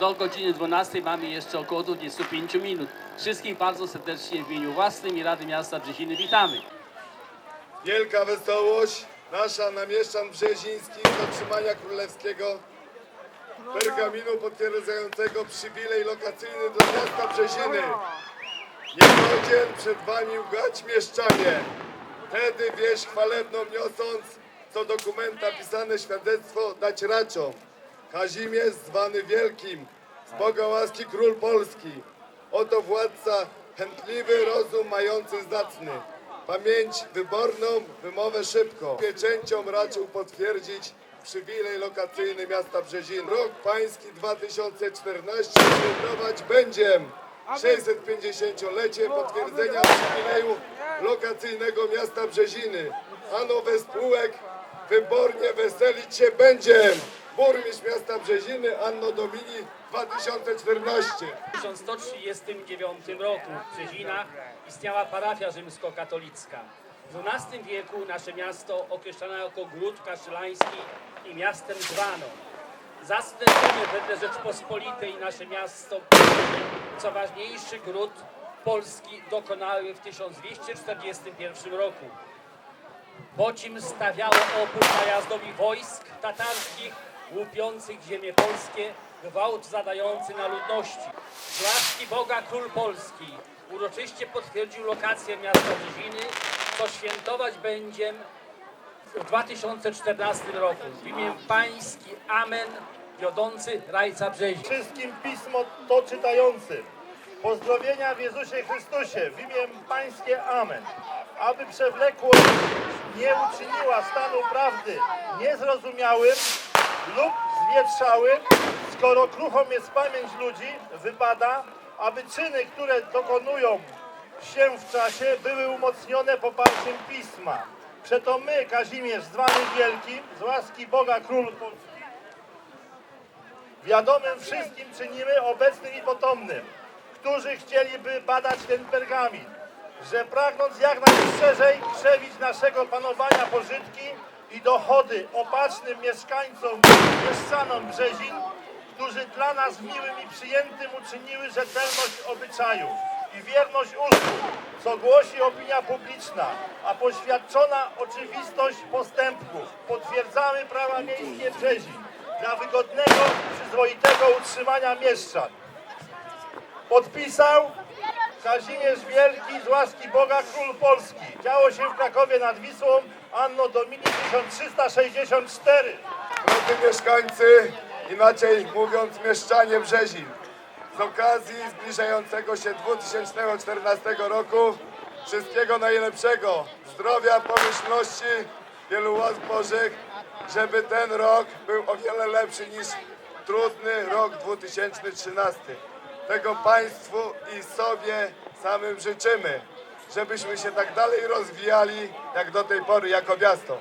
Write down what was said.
Do godziny 12 mamy jeszcze około 25 minut. Wszystkich bardzo serdecznie w imieniu własnym i Rady Miasta Brzeziny witamy. Wielka wesołość nasza namieszczan brzezińskich z otrzymania królewskiego pergaminu potwierdzającego przywilej lokacyjny do miasta Brzeziny. Niegodzien przed wami ugać mieszczanie. Wtedy wieść chwalebną niosąc, co dokumenta pisane świadectwo dać raczą. Kazimierz zwany Wielkim, z Boga łaski król Polski. Oto władca, chętliwy rozum mający zacny. Pamięć wyborną, wymowę szybko. Pieczęcią raczył potwierdzić przywilej lokacyjny miasta Brzezin. Rok pański 2014 celebrować będziem 650-lecie potwierdzenia przywileju lokacyjnego miasta Brzeziny. A nowe spółek wybornie weselić się będziem. Burmistrz miasta Brzeziny Anno Domini 2014. W 1139 roku w Brzezinach istniała parafia rzymskokatolicka. W XII wieku nasze miasto określano jako Gród Kaszylański i miastem zwano. Zastępuje wedle Rzeczpospolitej nasze miasto, co ważniejszy gród Polski dokonały w 1241 roku. Bocim stawiało opór najazdowi wojsk tatarskich łupiących ziemię polskie, gwałt zadający na ludności. Z łaski Boga Król Polski uroczyście potwierdził lokację miasta Brzeziny, co świętować będzie w 2014 roku. W imię Pański Amen, wiodący Rajca Brzezin. wszystkim pismo to czytającym. Pozdrowienia w Jezusie Chrystusie w imię Pańskie Amen. Aby przewlekłość nie uczyniła stanu prawdy niezrozumiałym lub zwietrzałym, skoro kruchą jest pamięć ludzi, wypada, aby czyny, które dokonują się w czasie, były umocnione poparciem Pisma. Przeto my, Kazimierz, zwany Wielkim, z łaski Boga Król Polski, Wiadomym wszystkim czynimy obecnym i potomnym, którzy chcieliby badać ten pergamin, że pragnąc jak najszerzej krzewić naszego panowania pożytki i dochody opatrznym mieszkańcom, mieszczanom Brzezin, którzy dla nas miłym i przyjętym uczyniły rzetelność obyczajów i wierność usług, co głosi opinia publiczna, a poświadczona oczywistość postępków. Potwierdzamy prawa miejskie Brzezin dla wygodnego, przyzwoitego utrzymania mieszczan. Podpisał Kazimierz Wielki z łaski Boga Król Polski. Działo się w Krakowie nad Wisłą Anno Domini 1364. Drodzy mieszkańcy, inaczej mówiąc mieszczanie Brzezin, z okazji zbliżającego się 2014 roku wszystkiego najlepszego, zdrowia, pomyślności, wielu łask Bożych, żeby ten rok był o wiele lepszy niż trudny rok 2013. Tego Państwu i sobie samym życzymy, żebyśmy się tak dalej rozwijali jak do tej pory jako miasto.